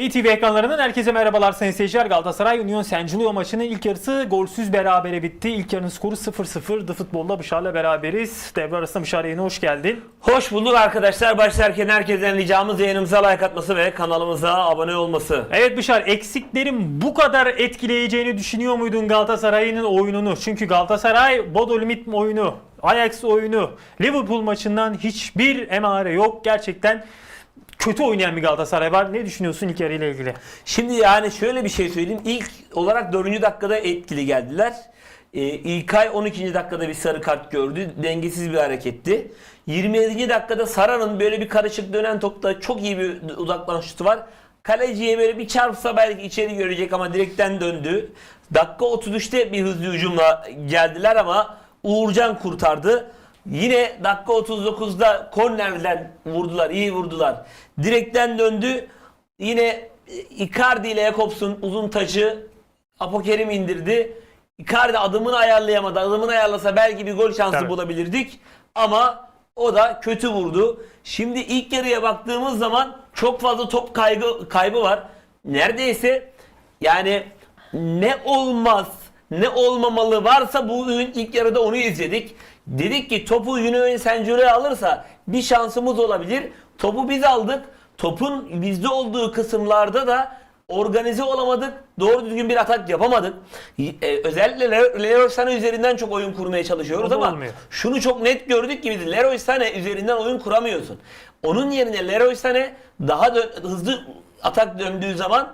BTV ekranlarından herkese merhabalar sayın seyirciler. Galatasaray Union Saint-Gilloise maçının ilk yarısı golsüz berabere bitti. İlk yarının skoru 0-0. The Futbol'da Bışar'la beraberiz. Devre arasında Bışar yayına hoş geldin. Hoş bulduk arkadaşlar. Başlarken herkesten ricamız yayınımıza like atması ve kanalımıza abone olması. Evet Bışar eksiklerin bu kadar etkileyeceğini düşünüyor muydun Galatasaray'ın oyununu? Çünkü Galatasaray Bodo Limit oyunu, Ajax oyunu, Liverpool maçından hiçbir emare yok. Gerçekten kötü oynayan bir Galatasaray var. Ne düşünüyorsun ilk yarıyla ilgili? Şimdi yani şöyle bir şey söyleyeyim. İlk olarak 4. dakikada etkili geldiler. Ee, İlkay 12. dakikada bir sarı kart gördü. Dengesiz bir hareketti. 27. dakikada Sara'nın böyle bir karışık dönen topta çok iyi bir uzaktan şutu var. Kaleciye böyle bir çarpsa belki içeri görecek ama direkten döndü. Dakika 33'te bir hızlı hücumla geldiler ama Uğurcan kurtardı. Yine dakika 39'da kornerden vurdular, iyi vurdular. Direkten döndü. Yine e, Icardi ile Jakobs'un uzun taşı Apokerim indirdi. Icardi adımını ayarlayamadı. Adımını ayarlasa belki bir gol şansı Tabii. bulabilirdik. Ama o da kötü vurdu. Şimdi ilk yarıya baktığımız zaman çok fazla top kaybı, kaybı var. Neredeyse yani ne olmaz ne olmamalı varsa bu oyun ilk yarıda onu izledik. Dedik ki topu Yunan Sencure alırsa bir şansımız olabilir. Topu biz aldık. Topun bizde olduğu kısımlarda da organize olamadık. Doğru düzgün bir atak yapamadık. Ee, özellikle Leroy Sané üzerinden çok oyun kurmaya çalışıyoruz ama olmuyor. şunu çok net gördük ki biz Leroy Sané üzerinden oyun kuramıyorsun. Onun yerine Leroy Sané daha hızlı atak döndüğü zaman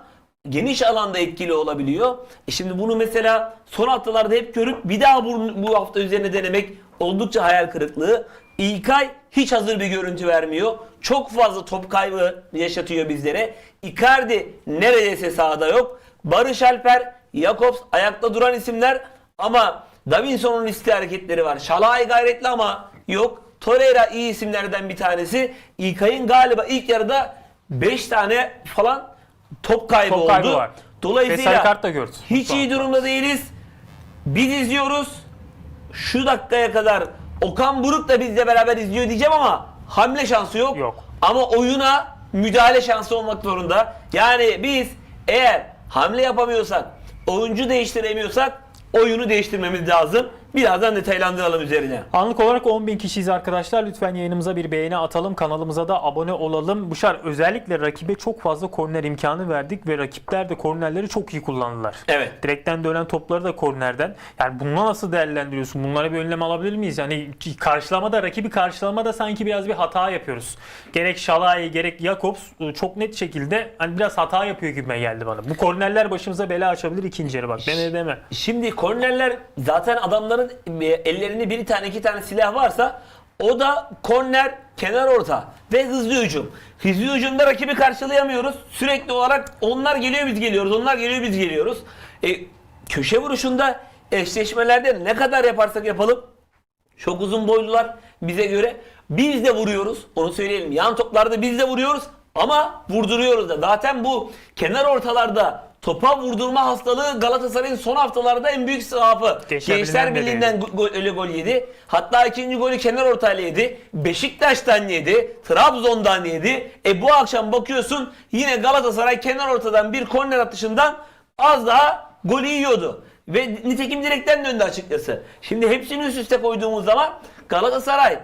geniş alanda etkili olabiliyor. E şimdi bunu mesela son haftalarda hep görüp bir daha bu, bu hafta üzerine denemek oldukça hayal kırıklığı. İlkay hiç hazır bir görüntü vermiyor. Çok fazla top kaybı yaşatıyor bizlere. Icardi neredeyse sahada yok. Barış Alper, Jakobs ayakta duran isimler ama Davinson'un liste hareketleri var. Şalay gayretli ama yok. Torreira iyi isimlerden bir tanesi. İlkay'ın galiba ilk yarıda 5 tane falan top kaybı Top oldu. kaybı var. Ve Dolayısıyla hiç iyi durumda değiliz. Biz izliyoruz. Şu dakikaya kadar Okan Buruk da bizle beraber izliyor diyeceğim ama hamle şansı yok. Yok. Ama oyuna müdahale şansı olmak zorunda. Yani biz eğer hamle yapamıyorsak, oyuncu değiştiremiyorsak oyunu değiştirmemiz lazım. Birazdan detaylandıralım üzerine. Anlık olarak 10.000 kişiyiz arkadaşlar. Lütfen yayınımıza bir beğeni atalım. Kanalımıza da abone olalım. Buşar özellikle rakibe çok fazla korner imkanı verdik ve rakipler de kornerleri çok iyi kullandılar. Evet. Direkten dönen topları da kornerden. Yani bunu nasıl değerlendiriyorsun? Bunlara bir önlem alabilir miyiz? Yani karşılamada, rakibi karşılamada sanki biraz bir hata yapıyoruz. Gerek Şalay, gerek Jakobs e, çok net şekilde hani biraz hata yapıyor gibime geldi bana. Bu kornerler başımıza bela açabilir ikinci yarı bak. Deme deme. Şimdi kornerler zaten adamların e, ellerinde bir tane iki tane silah varsa o da korner, kenar orta ve hızlı hücum. Hızlı hücumda rakibi karşılayamıyoruz. Sürekli olarak onlar geliyor biz geliyoruz, onlar geliyor biz geliyoruz. E, köşe vuruşunda eşleşmelerde ne kadar yaparsak yapalım çok uzun boylular bize göre. Biz de vuruyoruz. Onu söyleyelim. Yan toplarda biz de vuruyoruz ama vurduruyoruz da. Zaten bu kenar ortalarda topa vurdurma hastalığı Galatasaray'ın son haftalarda en büyük zaafı. Gençler Gençler Birliği'nden de Birliği'nden go- öyle gol yedi. Hatta ikinci golü kenar ortayla yedi. Beşiktaş'tan yedi. Trabzon'dan yedi. E bu akşam bakıyorsun yine Galatasaray kenar ortadan bir korner atışından az daha golü yiyordu. Ve nitekim direkten döndü açıkçası. Şimdi hepsini üst üste koyduğumuz zaman Galatasaray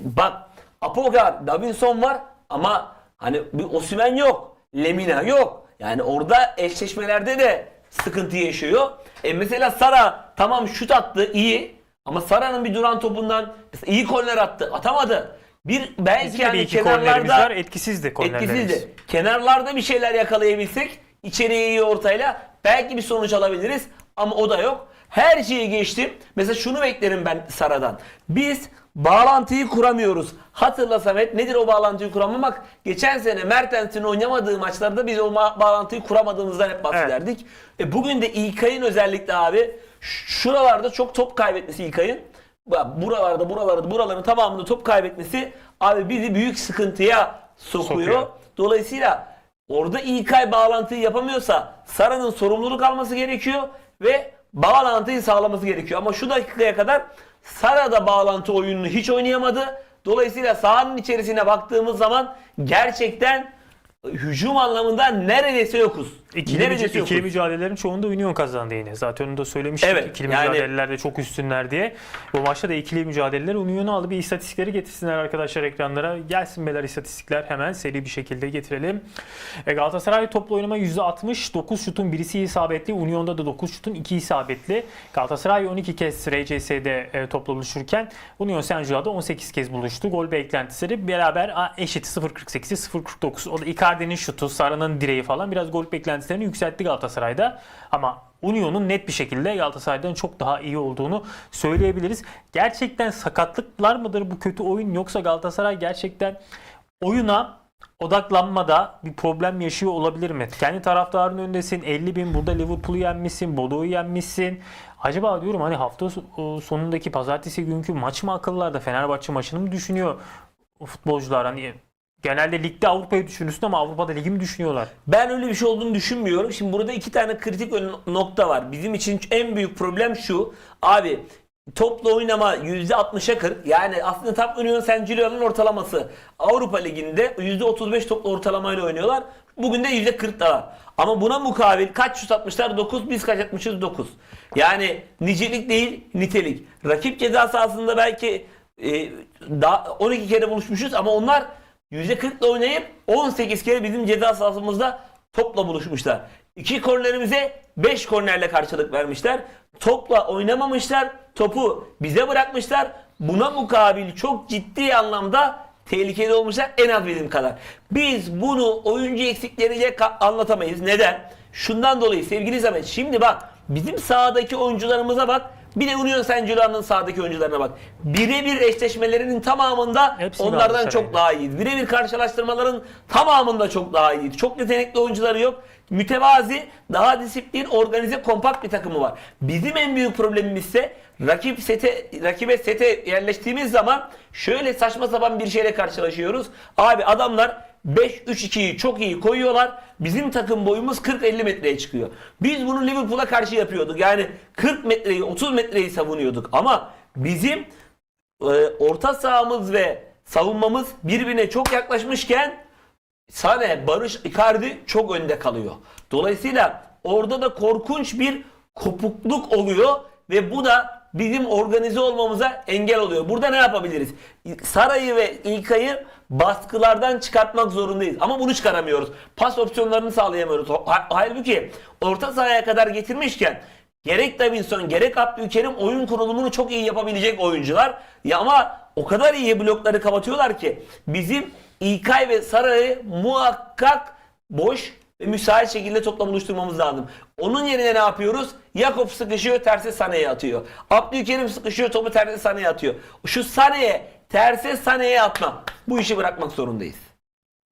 bak Apogar, Davinson var ama hani bir Osimhen yok. Lemina yok. Yani orada eşleşmelerde de sıkıntı yaşıyor. E mesela Sara tamam şut attı iyi ama Sara'nın bir duran topundan iyi korner attı. Atamadı. Bir belki Bizim de bir yani iki kenarlarda var. Etkisizdi kornerlerimiz. Etkisizdi. Kenarlarda bir şeyler yakalayabilsek içeriye iyi ortayla belki bir sonuç alabiliriz ama o da yok. Her şeyi geçtim. Mesela şunu beklerim ben Sara'dan. Biz bağlantıyı kuramıyoruz. Hatırla Samet nedir o bağlantıyı kuramamak? Geçen sene Mertens'in oynamadığı maçlarda biz o bağlantıyı kuramadığımızdan hep bahsederdik. E bugün de İlkay'ın özellikle abi şuralarda çok top kaybetmesi İlkay'ın. Buralarda, buralarda, buraların tamamında top kaybetmesi abi bizi büyük sıkıntıya sokuyor. Sokuyor. Dolayısıyla orada İlkay bağlantıyı yapamıyorsa Sara'nın sorumluluk alması gerekiyor ve bağlantıyı sağlaması gerekiyor. Ama şu dakikaya kadar Sara da bağlantı oyununu hiç oynayamadı. Dolayısıyla sahanın içerisine baktığımız zaman gerçekten hücum anlamında neredeyse yokuz. İkili, neredeyse müca- yokuz. ikili mücadelelerin çoğunda Union kazandı yine. Zaten onu da söylemiştik. Evet, ikili yani- mücadelelerde çok üstünler diye. Bu maçta da ikili mücadeleler Union'u aldı. Bir istatistikleri getirsinler arkadaşlar ekranlara. Gelsin beyler istatistikler hemen seri bir şekilde getirelim. E, Galatasaray toplu oynama %60. 9 şutun birisi isabetli. Union'da da 9 şutun 2 isabetli. Galatasaray 12 kez RCS'de e, topla buluşurken Union Saint-Gillois'da 18 kez buluştu. Gol beklentileri beraber a, eşit 0.48'i 0.49. O da Icardi'nin şutu, Sara'nın direği falan biraz gol beklentilerini yükseltti Galatasaray'da. Ama Union'un net bir şekilde Galatasaray'dan çok daha iyi olduğunu söyleyebiliriz. Gerçekten sakatlıklar mıdır bu kötü oyun yoksa Galatasaray gerçekten oyuna odaklanmada bir problem yaşıyor olabilir mi? Kendi taraftarın önündesin. 50 bin burada Liverpool'u yenmişsin. Bodo'yu yenmişsin. Acaba diyorum hani hafta so- sonundaki pazartesi günkü maç mı akıllarda Fenerbahçe maçını mı düşünüyor futbolcular? Hani genelde ligde Avrupa'yı düşünürsün ama Avrupa'da ligi mi düşünüyorlar? Ben öyle bir şey olduğunu düşünmüyorum. Şimdi burada iki tane kritik nokta var. Bizim için en büyük problem şu. Abi topla oynama %60'a 40. Yani aslında tam Union Saint Gillois'un ortalaması. Avrupa Ligi'nde %35 topla ortalamayla oynuyorlar. Bugün de %40'dalar. Ama buna mukabil kaç şut atmışlar? 9. Biz kaç atmışız? 9. Yani nicelik değil nitelik. Rakip ceza sahasında belki e, daha 12 kere buluşmuşuz ama onlar %40'la oynayıp 18 kere bizim ceza sahasımızda topla buluşmuşlar. İki kornerimize 5 kornerle karşılık vermişler. Topla oynamamışlar. Topu bize bırakmışlar. Buna mukabil çok ciddi anlamda tehlikeli olmuşlar en az bizim kadar. Biz bunu oyuncu eksikleriyle anlatamayız. Neden? Şundan dolayı sevgili Samet şimdi bak bizim sahadaki oyuncularımıza bak bir de Union Saint Gillois'ın sahadaki oyuncularına bak. Birebir eşleşmelerinin tamamında Hepsi onlardan çok daha iyiyiz. Birebir karşılaştırmaların tamamında çok daha iyiyiz. Çok yetenekli oyuncuları yok. Mütevazi, daha disiplin, organize, kompakt bir takımı var. Bizim en büyük problemimiz ise rakip sete, rakibe sete yerleştiğimiz zaman şöyle saçma sapan bir şeyle karşılaşıyoruz. Abi adamlar 5-3-2'yi çok iyi koyuyorlar. Bizim takım boyumuz 40-50 metreye çıkıyor. Biz bunu Liverpool'a karşı yapıyorduk. Yani 40 metreyi 30 metreyi savunuyorduk. Ama bizim e, orta sahamız ve savunmamız birbirine çok yaklaşmışken Sane, Barış, Icardi çok önde kalıyor. Dolayısıyla orada da korkunç bir kopukluk oluyor ve bu da bizim organize olmamıza engel oluyor. Burada ne yapabiliriz? Saray'ı ve İlkay'ı baskılardan çıkartmak zorundayız. Ama bunu çıkaramıyoruz. Pas opsiyonlarını sağlayamıyoruz. Ha- Halbuki orta sahaya kadar getirmişken gerek Davinson gerek Abdülkerim oyun kurulumunu çok iyi yapabilecek oyuncular. Ya ama o kadar iyi blokları kapatıyorlar ki bizim İlkay ve Saray'ı muhakkak boş ve müsait şekilde topla buluşturmamız lazım. Onun yerine ne yapıyoruz? Yakup sıkışıyor terse Sane'ye atıyor. Abdülkerim sıkışıyor topu terse Sane'ye atıyor. Şu Sane'ye terse Sane'ye atma. Bu işi bırakmak zorundayız.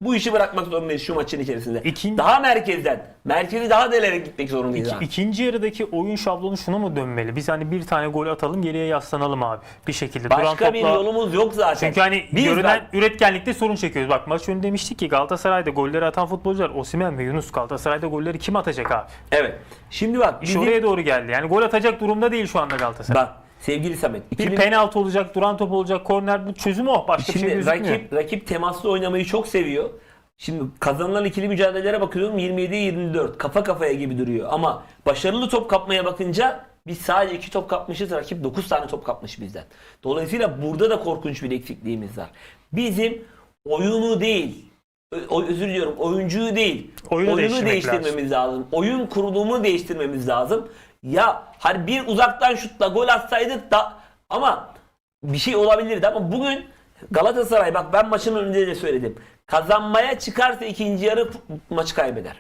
Bu işi bırakmak zorundayız şu maçın içerisinde. İkin- Daha merkezden. Merkezi daha delerek gitmek zorundayız. abi. İkinci yarıdaki oyun şablonu şuna mı dönmeli? Biz hani bir tane gol atalım geriye yaslanalım abi. Bir şekilde. Duran Başka bir topla- yolumuz yok zaten. Çünkü hani Biz görünen bak- üretkenlikte sorun çekiyoruz. Bak maç önü demiştik ki Galatasaray'da golleri atan futbolcular Osimhen ve Yunus. Galatasaray'da golleri kim atacak abi? Evet. Şimdi bak İş bizim- oraya doğru geldi. Yani gol atacak durumda değil şu anda Galatasaray. bak sevgili Samet. bir 2000 penaltı olacak, duran top olacak, korner bu çözüm o. Başka bir şey Şimdi gözükmüyor. rakip rakip temaslı oynamayı çok seviyor. Şimdi kazanılan ikili mücadelelere bakıyorum 27-24 kafa kafaya gibi duruyor. Ama başarılı top kapmaya bakınca biz sadece 2 top kapmışız rakip 9 tane top kapmış bizden. Dolayısıyla burada da korkunç bir eksikliğimiz var. Bizim oyunu değil o- özür diliyorum oyuncuyu değil Oyunu değiştirmek değiştirmemiz lazım. Oyun kurulumunu değiştirmemiz lazım. Ya hani bir uzaktan şutla gol atsaydık da ama bir şey olabilirdi ama bugün Galatasaray bak ben maçın önünde de söyledim. Kazanmaya çıkarsa ikinci yarı maçı kaybeder.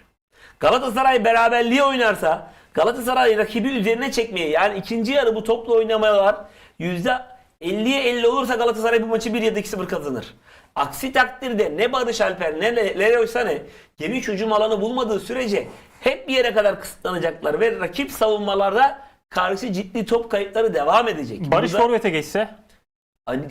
Galatasaray beraberliği oynarsa Galatasaray rakibi üzerine çekmeye yani ikinci yarı bu topla oynamalar %50'ye 50 olursa Galatasaray bu maçı 1 ya da 2-0 kazanır. Aksi takdirde ne Barış Alper ne Le- Leroy Sané geniş hücum alanı bulmadığı sürece hep bir yere kadar kısıtlanacaklar ve rakip savunmalarda karşı ciddi top kayıpları devam edecek. Barış Burada- forvete geçse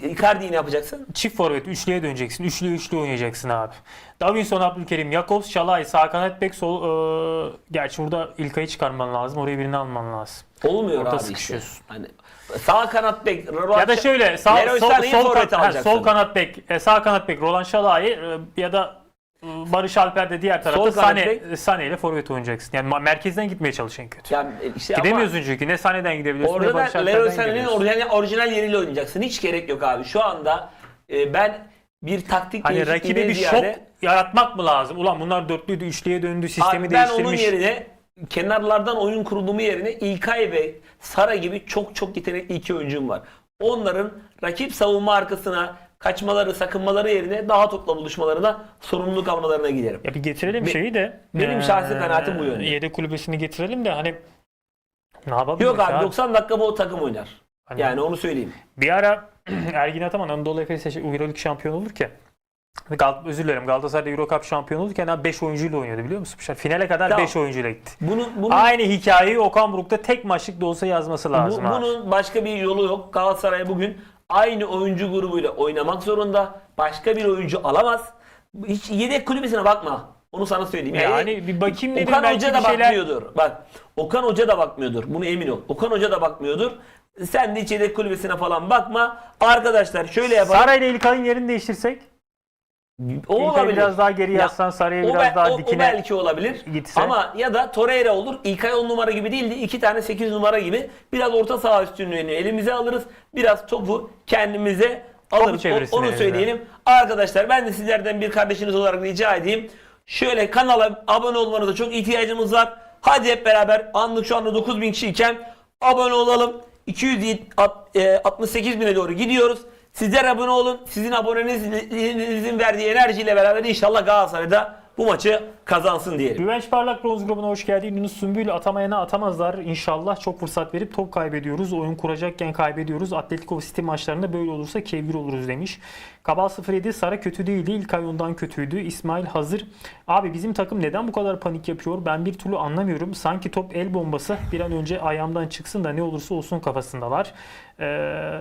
Icardi'yi ne yapacaksın? çift forvet üçlüye döneceksin. Üçlü üçlü oynayacaksın abi. Davinson, Abdülkerim, Jakobs, Şalay, sağ kanat bek sol e, gerçi burada İlkay'ı çıkarman lazım. Oraya birini alman lazım. Olmuyor Orada abi işte. Hani sağ kanat bek Ya da şöyle sağ, sol, sol, forvete kan- ha, sol kanat bek, e, sağ kanat bek Roland Şalay e, ya da Barış Alper de diğer tarafta Sol kanat Sane, bek. Sane ile forvet oynayacaksın. Yani ma- merkezden gitmeye çalışan kötü. Yani işte ama- Gidemiyorsun çünkü ne Sane'den gidebiliyorsun ne Orada Barış da Alper'den Sané'nin gidebiliyorsun. orijinal, orijinal yeriyle oynayacaksın. Hiç gerek yok abi. Şu anda e, ben bir taktik Hani rakibe değişikliğine bir ziyade, şok yaratmak mı lazım? Ulan bunlar dörtlüydü, üçlüye döndü, sistemi Abi ben onun değiştirmiş. yerine kenarlardan oyun kurulumu yerine İlkay ve Sara gibi çok çok yetenekli iki oyuncum var. Onların rakip savunma arkasına kaçmaları, sakınmaları yerine daha topla buluşmalarına, sorumluluk almalarına giderim. Ya bir getirelim Be- şeyi de. benim şahsi kanaatim bu yönde. Yedek kulübesini getirelim de hani ne yapabiliriz Yok abi ya? 90 dakika bu takım oynar. Hani Yani onu söyleyeyim. Bir ara Ergin Ataman Anadolu Efes Euroleague şampiyonu olurken Gal özür dilerim Galatasaray'da Euro Cup şampiyonu olurken 5 oyuncuyla oynuyordu biliyor musun? Finale kadar Tamam. 5 oyuncuyla gitti. Bunu, bunu Aynı hikayeyi Okan Buruk'ta tek maçlık da olsa yazması Bu- lazım abi. bunun başka bir yolu yok. Galatasaray bugün aynı oyuncu grubuyla oynamak zorunda. Başka bir oyuncu alamaz. Hiç yedek kulübesine bakma. Onu sana söyleyeyim. Yani bir bakayım dedim, Okan Hoca da şeyler- bakmıyordur. Bak Okan Hoca da bakmıyordur. Bunu emin ol. Okan Hoca da bakmıyordur. Sen de hiç yedek kulübesine falan bakma. Arkadaşlar şöyle yapalım. Sara ile İlkay'ın yerini değiştirsek. O İlkay'ı olabilir. biraz daha geri Ya, yazsan Sarı'ya O, biraz daha o- o dikine belki olabilir. gitse. Ama ya da Torreira olur. İlkay 10 numara gibi değildi. 2 tane 8 numara gibi. Biraz orta saha üstünlüğünü elimize alırız. Biraz topu kendimize alırız. O- çevirsin onu elimizde. söyleyelim. Arkadaşlar ben de sizlerden bir kardeşiniz olarak rica edeyim. Şöyle kanala abone olmanıza çok ihtiyacımız var. Hadi hep beraber anlık şu anda 9000 kişiyken abone olalım. 268 bine doğru gidiyoruz. Sizler abone olun. Sizin abonenizin verdiği enerjiyle beraber inşallah Galatasaray'da bu maçı kazansın diyelim. Güvenç Parlak Bronz grubuna hoş geldin. Yunus Sümbül atamayana atamazlar. İnşallah çok fırsat verip top kaybediyoruz. Oyun kuracakken kaybediyoruz. Atletico City maçlarında böyle olursa kevgir oluruz demiş. Kabal 07 Sara kötü değildi. İlkay ondan kötüydü. İsmail hazır. Abi bizim takım neden bu kadar panik yapıyor? Ben bir türlü anlamıyorum. Sanki top el bombası. Bir an önce ayağımdan çıksın da ne olursa olsun kafasındalar. Ee,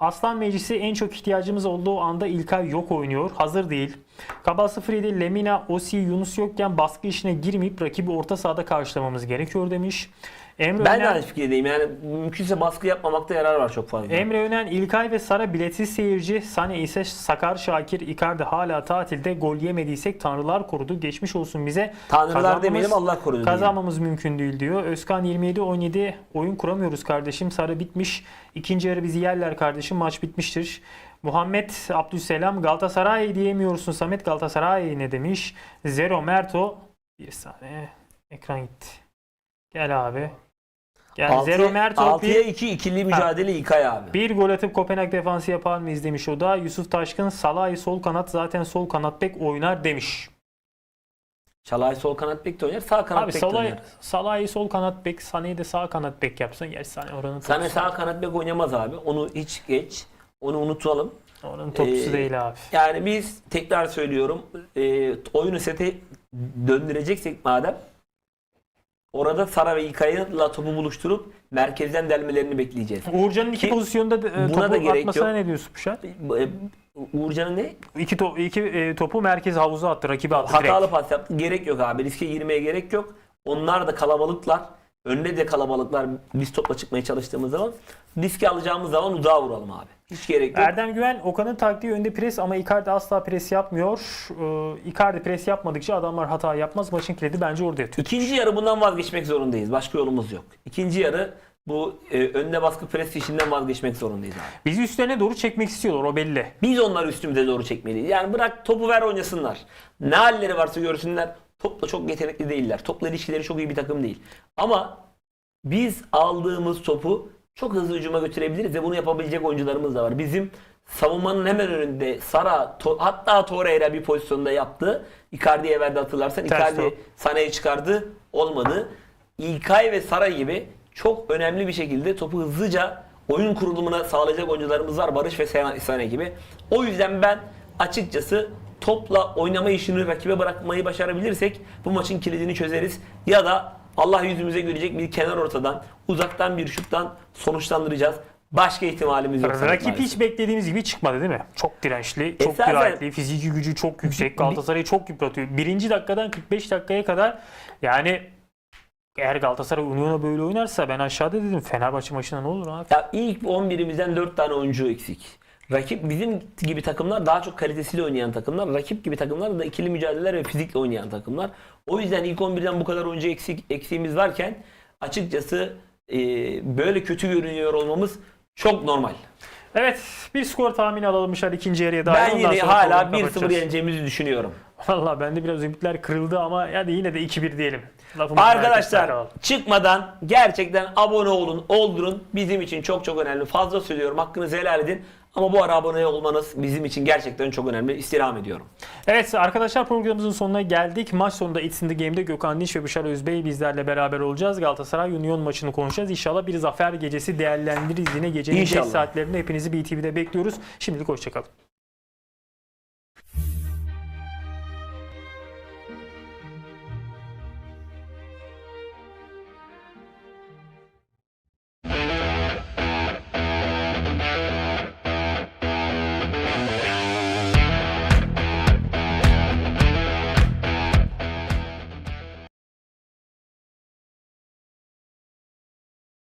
Aslan Meclisi en çok ihtiyacımız olduğu anda İlkay yok oynuyor. Hazır değil. Kabal 07 Lemina, Osi, Yunus yokken baskı işine girmeyip rakibi orta sahada karşılamamız gerekiyor demiş. Emre Ben de Öner, aynı fikirdeyim. Yani mümkünse baskı yapmamakta yarar var çok fazla. Emre Önen, İlkay ve Sara biletsiz seyirci. Sane ise Sakar Şakir, Icardi hala tatilde. Gol yemediysek tanrılar korudu. Geçmiş olsun bize. Tanrılar Kazanmamız- demeyelim Allah korudu. diyelim. Kazanmamız mümkün değil diyor. Özkan 27-17 oyun kuramıyoruz kardeşim. Sarı bitmiş. İkinci yarı bizi yerler kardeşim. Maç bitmiştir. Muhammed Abdüselam Galatasaray diyemiyorsun Samet Galatasaray ne demiş? Zero Merto bir saniye ekran gitti. Gel abi. Gel Zero Merto 6'ya bir, 2 ikili mücadele İlkay abi. bir gol atıp Kopenhag defansı yapar mıyız demiş o da. Yusuf Taşkın Salah'ı sol kanat zaten sol kanat bek oynar demiş. Çalay sol kanat bek de oynar, sağ kanat Abi bek de Salah, oynar. Salah'ı sol kanat bek, Sané'yi de sağ kanat bek yapsan gerçi Sané oranın topçusu. sağ kanat bek oynamaz abi. Onu hiç geç. Onu unutalım. Oranın topçusu Ee, değil abi. Yani biz tekrar söylüyorum. E, oyunu sete döndüreceksek madem orada Sara ve İlkay'la topu buluşturup merkezden delmelerini bekleyeceğiz. Uğurcan'ın iki Ki pozisyonda da, e, topu da gerek atmasına yok. ne diyorsun Puşar? E, Uğurcan'ın ne? İki, to- iki e, topu merkez havuza attı, rakibe attı Hatalı direkt. pas yaptı. Gerek yok abi. Riske girmeye gerek yok. Onlar da kalabalıklar. Önde de kalabalıklar. Biz topla çıkmaya çalıştığımız zaman riske alacağımız zaman uzağa vuralım abi. Hiç gerek yok. Erdem Güven, Okan'ın taktiği önde pres ama Icardi asla pres yapmıyor. Ee, Icardi pres yapmadıkça adamlar hata yapmaz. Maçın kilidi bence orada yatıyor. İkinci yarı bundan vazgeçmek zorundayız. Başka yolumuz yok. İkinci yarı bu e, önde baskı pres işinden vazgeçmek zorundayız abi. Bizi üstlerine doğru çekmek istiyorlar o belli. Biz onları üstümüze doğru çekmeliyiz. Yani bırak topu ver oynasınlar. Ne halleri varsa görsünler. Topla çok yetenekli değiller. Topla ilişkileri çok iyi bir takım değil. Ama biz aldığımız topu çok hızlı hücuma götürebiliriz ve bunu yapabilecek oyuncularımız da var. Bizim savunmanın hemen önünde Sara to- hatta Torreira bir pozisyonda yaptı. Icardi'ye verdi hatırlarsan. Ters Icardi top. Sané'yi çıkardı. Olmadı. İlkay ve Sara gibi çok önemli bir şekilde topu hızlıca oyun kurulumuna sağlayacak oyuncularımız var. Barış ve Sané gibi. O yüzden ben açıkçası topla oynama işini rakibe bırakmayı başarabilirsek bu maçın kilidini çözeriz. Ya da Allah yüzümüze görecek bir kenar ortadan, uzaktan bir şuttan sonuçlandıracağız. Başka ihtimalimiz yok. Rakip maalesef. hiç beklediğimiz gibi çıkmadı değil mi? Çok dirençli, çok Esasen- dirayetli, fiziki gücü çok yüksek. Galatasaray'ı çok yıpratıyor. Birinci dakikadan 45 dakikaya kadar yani eğer Galatasaray Union'a böyle oynarsa ben aşağıda dedim Fenerbahçe maçında ne olur abi? Ya ilk 11'imizden 4 tane oyuncu eksik. Rakip bizim gibi takımlar daha çok kalitesiyle oynayan takımlar. Rakip gibi takımlar da ikili mücadeleler ve fizikle oynayan takımlar. O yüzden ilk 11'den bu kadar oyuncu eksik, eksiğimiz varken açıkçası e, böyle kötü görünüyor olmamız çok normal. Evet bir skor tahmini alalım dışarı ikinci yarıya dair. Ben yine hala programı 1-0 kapatacağız. yeneceğimizi düşünüyorum. Valla bende biraz ümitler kırıldı ama hadi yine de 2-1 diyelim. Arkasında Arkadaşlar çıkmadan gerçekten abone olun, oldurun. Bizim için çok çok önemli. Fazla söylüyorum. Hakkınızı helal edin. Ama bu ara abone olmanız bizim için gerçekten çok önemli. İstirham ediyorum. Evet arkadaşlar programımızın sonuna geldik. Maç sonunda It's in the Game'de Gökhan Dinç ve Bışar Özbey bizlerle beraber olacağız. Galatasaray Union maçını konuşacağız. İnşallah bir zafer gecesi değerlendiririz. Yine gecenin 5 İnşallah. saatlerinde hepinizi BTV'de bekliyoruz. Şimdilik hoşçakalın.